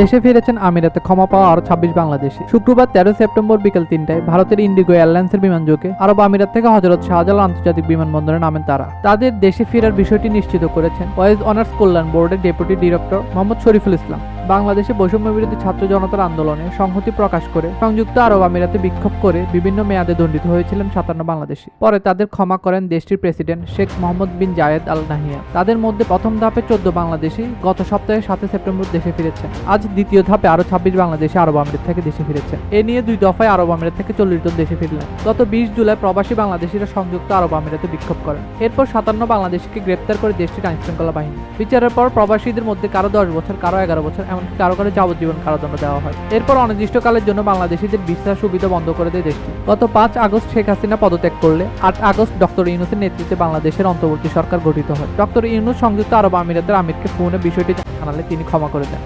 দেশে ফিরেছেন আমিরাতে ক্ষমা পাওয়া আরও ছাব্বিশ বাংলাদেশি। শুক্রবার তেরো সেপ্টেম্বর বিকেল তিনটায় ভারতের ইন্ডিগো এয়ারলাইন্সের বিমান যোগে আরব আমিরাত থেকে হজরত শাহজালাল আন্তর্জাতিক বিমানবন্দরে নামেন তারা। তাদের দেশে ফেরার বিষয়টি নিশ্চিত করেছেন ওয়েজ অনার্স কল্যাণ বোর্ডের ডেপুটি ডিরেক্টর মোহাম্মদ শরীফুল ইসলাম। বাংলাদেশে বৈষম্য বিরোধী ছাত্র জনতার আন্দোলনে সংহতি প্রকাশ করে সংযুক্ত আরব আমিরাতে বিক্ষোভ করে বিভিন্ন মেয়াদে দণ্ডিত হয়েছিলেন সাতান্ন বাংলাদেশি। পরে তাদের ক্ষমা করেন দেশটির president Sheikh Mohammed bin Zayed Al Nahyan তাদের মধ্যে প্রথম ধাপে চোদ্দ বাংলাদেশি গত সপ্তাহে সাতই সেপ্টেম্বর দেশে ফিরেছেন। আজ দ্বিতীয় ধাপে আরও ছাব্বিশ বাংলাদেশি আরব আমিরাত থেকে দেশে ফিরেছেন। এ নিয়ে দুই দফায় আরব আমিরাত থেকে চল্লিশ জন দেশে ফিরলেন। গত বিশ জুলাই প্রবাসী বাংলাদেশিরা সংযুক্ত আরব আমিরাতে বিক্ষোভ করেন। এরপর সাতান্ন বাংলাদেশিকে গ্রেপ্তার করে দেশটির আইন শৃঙ্খলা বাহিনী। বিচারের পর প্রবাসীদের মধ্যে কারও দশ বছর, কারও এগারো বছর এমনকি কারও কারও যাবজ্জীবন কারাদণ্ড দেওয়া হয়। এরপর অনির্দিষ্টকালের জন্য বাংলাদেশিদের ভিসা সুবিধা বন্ধ করে দেয় দেশটি। গত পাঁচ আগস্ট শেখ হাসিনা পদত্যাগ করলে আট আগস্ট ডক্টর ইউনুসের নেতৃত্বে বাংলাদেশের অন্তর্বর্তী সরকার গঠিত হয়। ডক্টর ইউনুস সংযুক্ত আরব আমিরাতের আমিরকে ফোনে বিষয়টি জানালে তিনি ক্ষমা করে দেন।